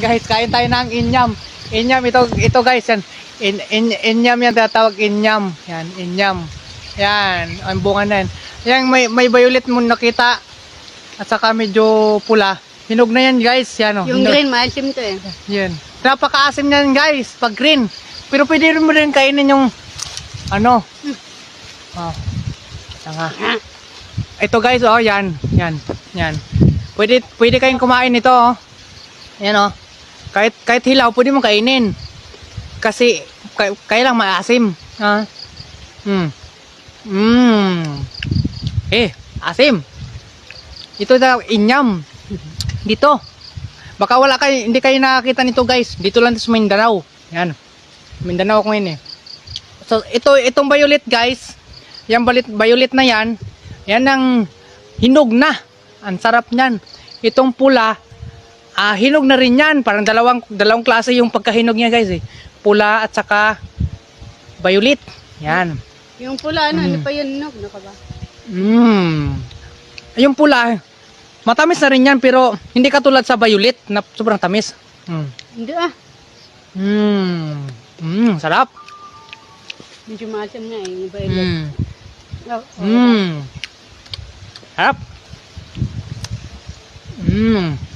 guys, kain tayo ng inyam. Inyam, ito, ito guys, yan. In, in, inyam yan, tatawag inyam. Yan, inyam. Yan, ang bunga na yan. Yan, may, may violet mo nakita. At saka medyo pula. Hinog na yan guys, yan o. Yung Hinog. green, maasim to eh. Yan. Napakaasim niyan guys, pag green. Pero pwede rin mo rin kainin yung, ano. Oh. Tanga. Ito guys, oh, yan. Yan. Yan. Pwede, pwede kayong kumain nito, oh. Yan, oh. Kahit, kahit hilaw, pwede mo kainin. Kasi, kay, lang maasim. Ha? Hmm. Hmm. Eh, asim. Ito daw, inyam. Dito. Baka wala kayo, hindi kayo nakakita nito guys. Dito lang sa Mindanao. Yan. Mindanao ako ngayon eh. So, ito, itong violet guys. Violet, violet na yan. Yan ang hinog na. Ang sarap niyan. Itong pula, ah, hinog na rin yan. Parang dalawang, dalawang klase yung pagkahinog niya guys eh. Pula at saka violet. Yan. Yung pula, ano, Mm. ano pa yun, no? Ano ka ba? Mmm. Yung pula, matamis na rin yan pero hindi katulad sa violet na sobrang tamis. Mm. Hindi ah. Mmm. Mmm, sarap. Medyo maasim na eh. Violet. Mmm. Oh, oh. Mmm. Sarap. 嗯。